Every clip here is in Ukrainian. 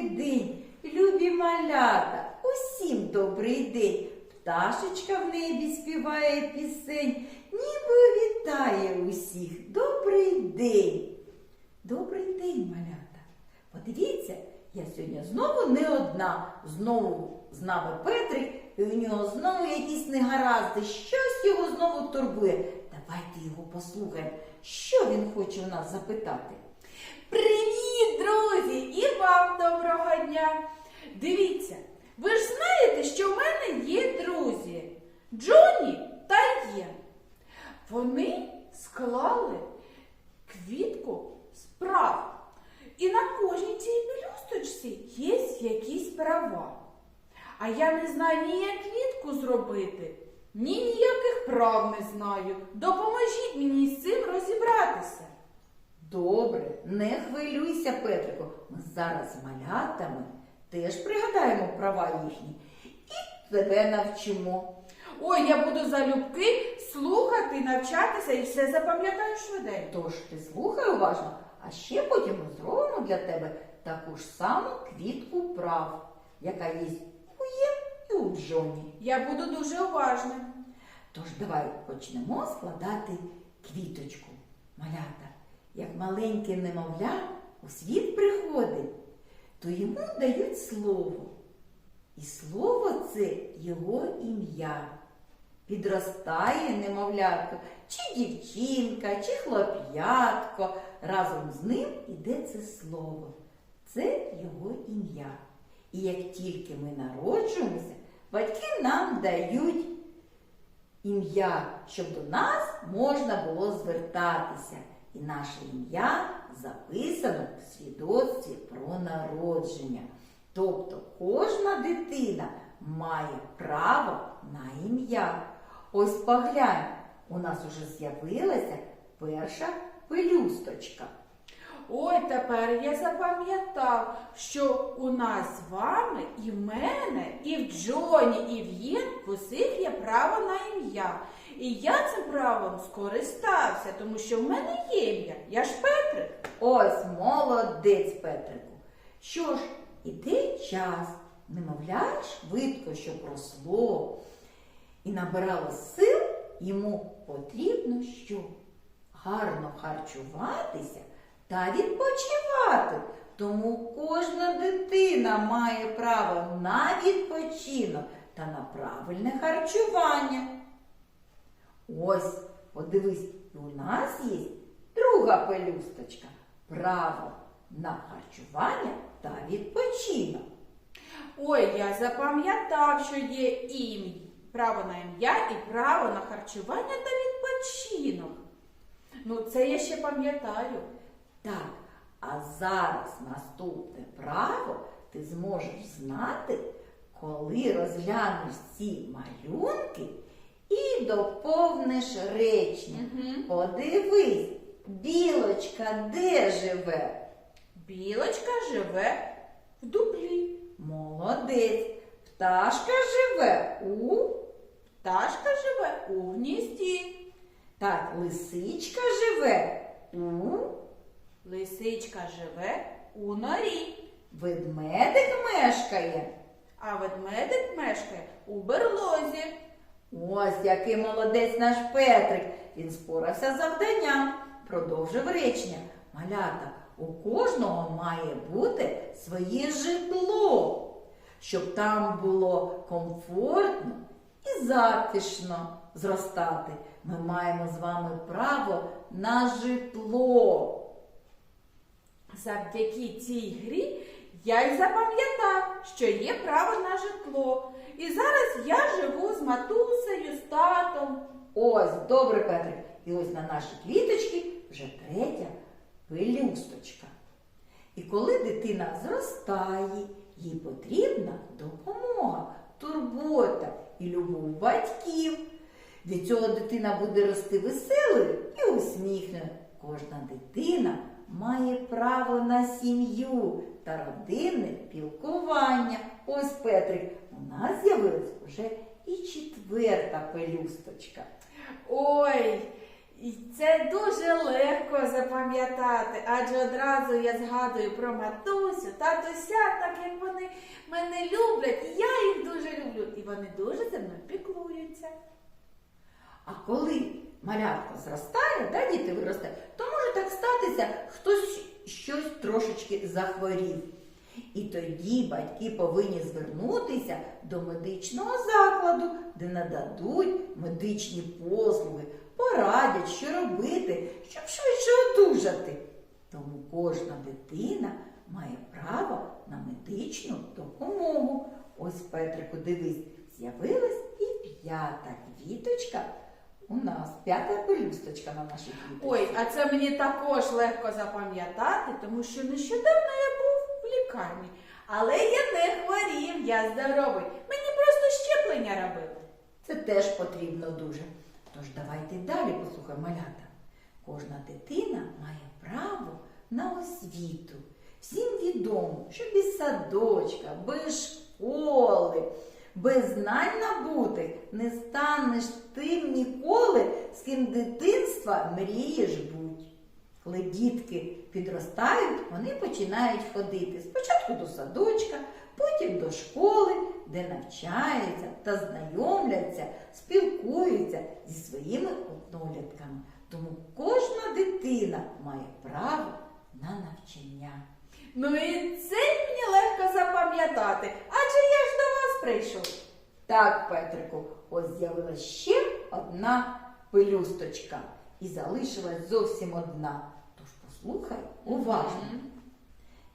добрий день, любі малята, усім добрий день. Пташечка в небі співає пісень, ніби вітає усіх. Добрий день. Добрий день, малята. Подивіться, я сьогодні знову не одна. Знову з нами Петрик, і у нього знову якісь негаразди. Щось його знову турбує. Давайте його послухаємо, що він хоче у нас запитати. Привіт, друзі! І вам доброго дня! Дивіться, ви ж знаєте, що в мене є друзі Джоні та Єн. Вони склали квітку справ. І на кожній цій пелюсточці є якісь права. А я не знаю ні як квітку зробити, ні ніяких прав не знаю. Допоможіть мені з цим розібратися. Добре, не хвилюйся, Петрику. Ми зараз з малятами теж пригадаємо права їхні і тебе навчимо. Ой, я буду залюбки слухати, навчатися і все запам'ятаю швиденько. Тож ти слухай уважно, а ще потім ми зробимо для тебе таку ж саму квітку прав, яка є у Є і у Джоні. Я буду дуже уважним. Тож давай почнемо складати квіточку. Малята, як маленьке немовля у світ приходить, то йому дають слово. І слово це його ім'я. Підростає немовлятко, чи дівчинка, чи хлоп'ятко. Разом з ним іде це слово. Це його ім'я. І як тільки ми народжуємося, батьки нам дають ім'я, щоб до нас можна було звертатися. І наше ім'я записано в свідоцтві про народження. Тобто кожна дитина має право на ім'я. Ось поглянь, у нас уже з'явилася перша пелюсточка. Ой, тепер я запам'ятав, що у нас з вами і в мене, і в Джоні, і в Єн в усіх є право на ім'я. І я цим правом скористався, тому що в мене є ім'я. Я ж Петрик. Ось молодець, Петрику. Що ж, іде час, немовля швидко, щоб росло і набирало сил, йому потрібно що? Гарно харчуватися та відпочивати. Тому кожна дитина має право на відпочинок та на правильне харчування. Ось, подивись, і у нас є друга пелюсточка. Право на харчування та відпочинок. Ой, я запам'ятав, що є ім'я, право на ім'я і право на харчування та відпочинок. Ну, це я ще пам'ятаю. Так, а зараз наступне право ти зможеш знати, коли розглянеш ці малюнки і доповниш речення. Мгм. Подивись, білочка де живе? Білочка живе в дуплі. Молодець. Пташка живе у Пташка живе у гнізді. так, лисичка живе у Лисичка живе у норі. ведмедик мешкає. А ведмедик мешкає у берлозі. Ось який молодець наш Петрик. Він спорався з завданням. Продовжив речення. Малята, у кожного має бути своє житло, щоб там було комфортно і затишно зростати. Ми маємо з вами право на житло. Завдяки цій грі я й запам'ятав, що є право на житло. І зараз я живу з матусею, з татом. Ось, добре, Петрик. І ось на нашій квіточці вже третя пелюсточка. І коли дитина зростає, їй потрібна допомога, турбота і любов батьків. Від цього дитина буде рости веселою і усміхненою. Кожна дитина має право на сім'ю та родинне пілкування. Ось Петрик, у нас з'явилась вже і четверта пелюсточка. Ой, і це дуже легко запам'ятати, адже одразу я згадую про матусю, татуся, так як вони мене люблять, і я їх дуже люблю, і вони дуже за мною піклуються. А коли малятко зростає, да, діти виростають, то може так статися, хтось щось трошечки захворів. І тоді батьки повинні звернутися до медичного закладу, де нададуть медичні послуги, порадять, що робити, щоб швидше одужати. Тому кожна дитина має право на медичну допомогу. Ось, Петрику, дивись, з'явилась і п'ята квіточка. У нас п'ята пелюсточка на нашій квіточці. Ой, а це мені також легко запам'ятати, тому що нещодавно я був в лікарні. Але я не хворів, я здоровий. Мені просто щеплення робили. Це теж потрібно дуже. Тож давайте далі послухаємо малята. Кожна дитина має право на освіту. Всім відомо, що без садочка, без школи, без знань набутих не станеш тим ніколи, з ким дитинства мрієш бути. Коли дітки підростають, вони починають ходити спочатку до садочка, потім до школи, де навчаються та знайомляться, спілкуються зі своїми однолітками. Тому кожна дитина має право на навчання. Ну і це мені легко запам'ятати, адже я ж до прийшов. Так, Петрику, ось з'явилася ще одна пелюсточка і залишилась зовсім одна. Тож послухай уважно.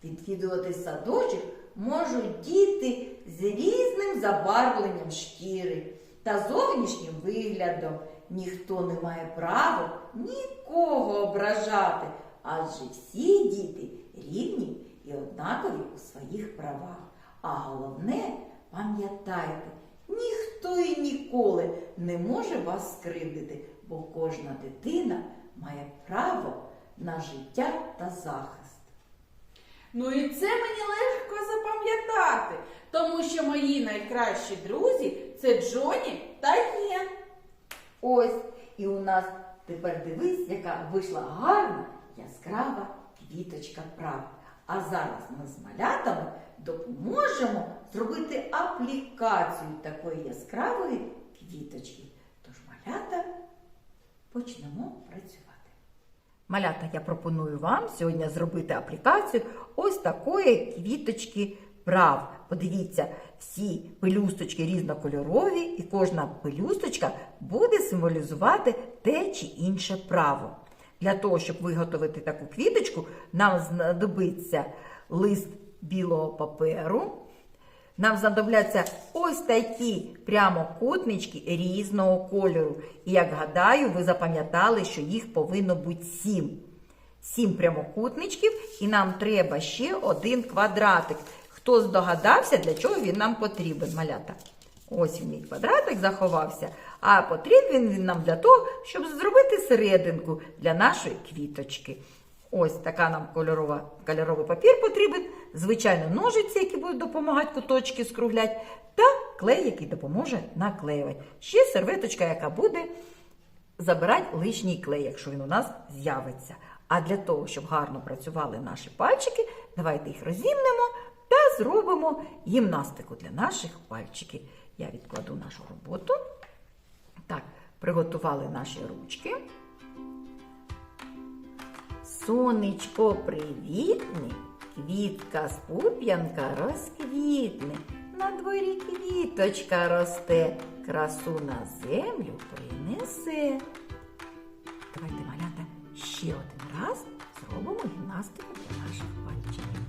Відвідувати садочок можуть діти з різним забарвленням шкіри та зовнішнім виглядом. Ніхто не має права нікого ображати, адже всі діти рівні і однакові у своїх правах. А головне, пам'ятайте, ніхто і ніколи не може вас скривдити, бо кожна дитина має право на життя та захист. Ну і це мені легко запам'ятати, тому що мої найкращі друзі це Джоні та Єн. Ось, і у нас тепер дивись, яка вийшла гарна, яскрава квіточка правди. А зараз ми з малятами допоможемо зробити аплікацію такої яскравої квіточки. Тож малята почнемо працювати. Малята, я пропоную вам сьогодні зробити аплікацію ось такої квіточки прав. Подивіться, всі пелюсточки різнокольорові, і кожна пелюсточка буде символізувати те чи інше право. Для того, щоб виготовити таку квіточку, нам знадобиться лист білого паперу. Нам знадобляться ось такі прямокутнички різного кольору. І як гадаю, ви запам'ятали, що їх повинно бути сім. Сім прямокутничків, і нам треба ще один квадратик. Хто здогадався, для чого він нам потрібен, малята? Ось він мій квадратик заховався, а потрібен він нам для того, щоб зробити серединку для нашої квіточки. Ось така нам кольоровий папір потрібен, звичайно, ножиці, які будуть допомагати куточки скругляти, та клей, який допоможе наклеювати. Ще серветочка, яка буде забирати лишній клей, якщо він у нас з'явиться. А для того, щоб гарно працювали наші пальчики, давайте їх розімнемо та зробимо гімнастику для наших пальчиків. Я відкладу нашу роботу. Так, приготували наші ручки. Сонечко привітне, квітка з пуп'янка розквітне, на дворі квіточка росте, красу на землю принесе. Давайте, малята, ще один раз зробимо гімнастику для наших пальчиків.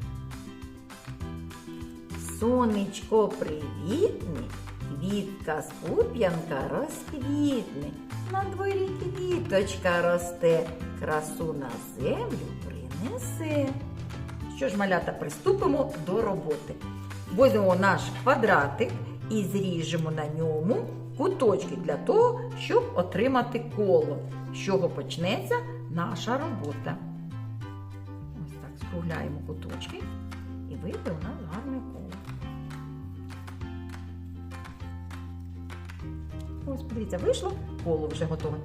Сонечко привітне, квітка з пуп'янка розквітне, на дворі квіточка росте, красу на землю принесе. Що ж, малята, приступимо до роботи. Возьмемо наш квадратик і зріжемо на ньому куточки для того, щоб отримати коло, з чого почнеться наша робота. Ось так скругляємо куточки і вийде у нас гарне коло. Ось, подивіться, вийшло, коло вже готове.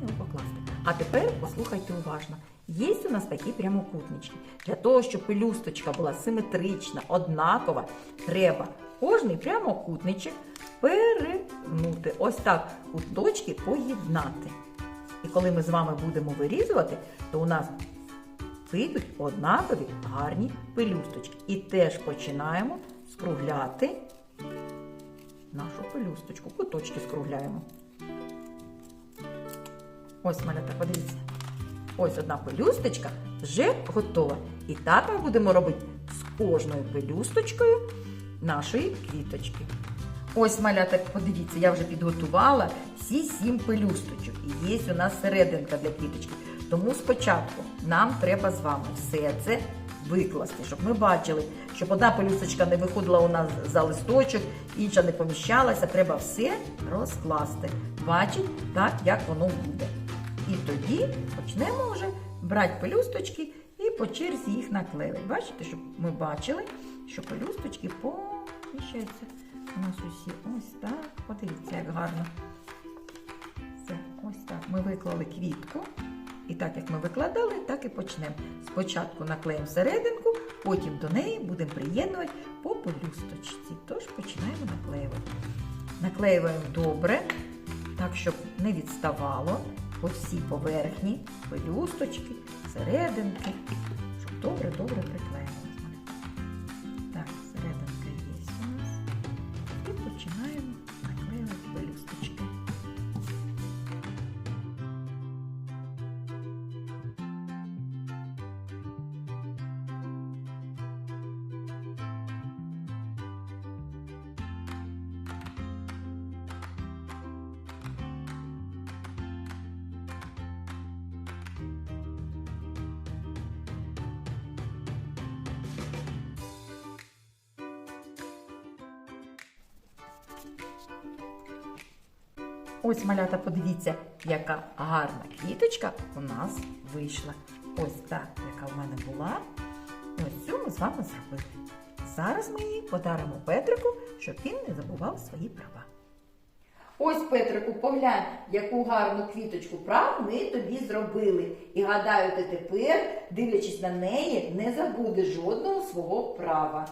Його покласти. А тепер послухайте уважно. Є у нас такі прямокутнички. Для того, щоб пелюсточка була симетрична, однакова, треба кожний прямокутничок перегнути. Ось так куточки поєднати. І коли ми з вами будемо вирізувати, то у нас вийдуть однакові гарні пелюсточки. І теж починаємо скругляти нашу пелюсточку. Куточки скругляємо. Ось малята, подивіться. Ось одна пелюсточка вже готова. І так ми будемо робити з кожною пелюсточкою нашої квіточки. Ось малята, подивіться, я вже підготувала всі сім пелюсточок. І є у нас серединка для квіточки. Тому спочатку нам треба з вами все це викласти, щоб ми бачили, щоб одна пелюсточка не виходила у нас за листочок, інша не поміщалася. Треба все розкласти. Бачить так, як воно буде. І тоді почнемо вже брати пелюсточки і по черзі їх наклеїти. Бачите, щоб ми бачили, що пелюсточки поміщаються у нас усі. Ось так. Подивіться, як гарно. Все, ось так. Ми виклали квітку. І так як ми викладали, так і почнемо. Спочатку наклеїмо серединку, потім до неї будемо приєднувати по пелюсточці. Тож починаємо наклеювати. Наклеюємо добре, так, щоб не відставало по всій поверхні, пелюсточки, серединки, щоб добре-добре приклеїлося. Ось, малята, подивіться, яка гарна квіточка у нас вийшла. Ось так, яка в мене була. І ось цю ми з вами зробили. Зараз ми її подаримо Петрику, щоб він не забував свої права. Ось, Петрику, поглянь, яку гарну квіточку прав ми тобі зробили. І гадаю, ти тепер, дивлячись на неї, не забудеш жодного свого права.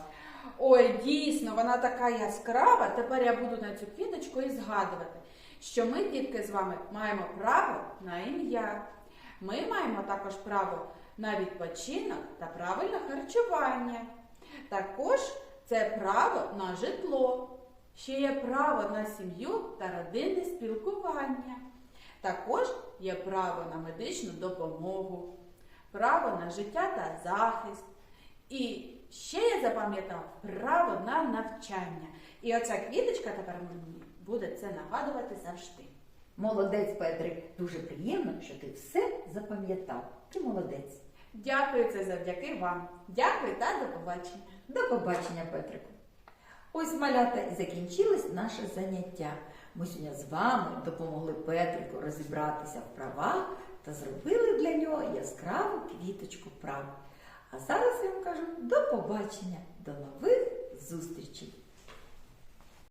Ой, дійсно, вона така яскрава. Тепер я буду на цю квіточку і згадувати, що ми, дітки, з вами маємо право на ім'я. Ми маємо також право на відпочинок та правильне харчування. Також це право на житло. Ще є право на сім'ю та родинне спілкування. Також є право на медичну допомогу, право на життя та захист. І ще я запам'ятав право на навчання. І оця квіточка тепер мені буде це нагадувати завжди. Молодець, Петрик, дуже приємно, що ти все запам'ятав. Ти молодець. Дякую, це завдяки вам. Дякую та до побачення. До побачення, Петрику. Ось малята і закінчилось наше заняття. Ми сьогодні з вами допомогли Петрику розібратися в правах та зробили для нього яскраву квіточку прав. А зараз я вам кажу до побачення, до нових зустрічей!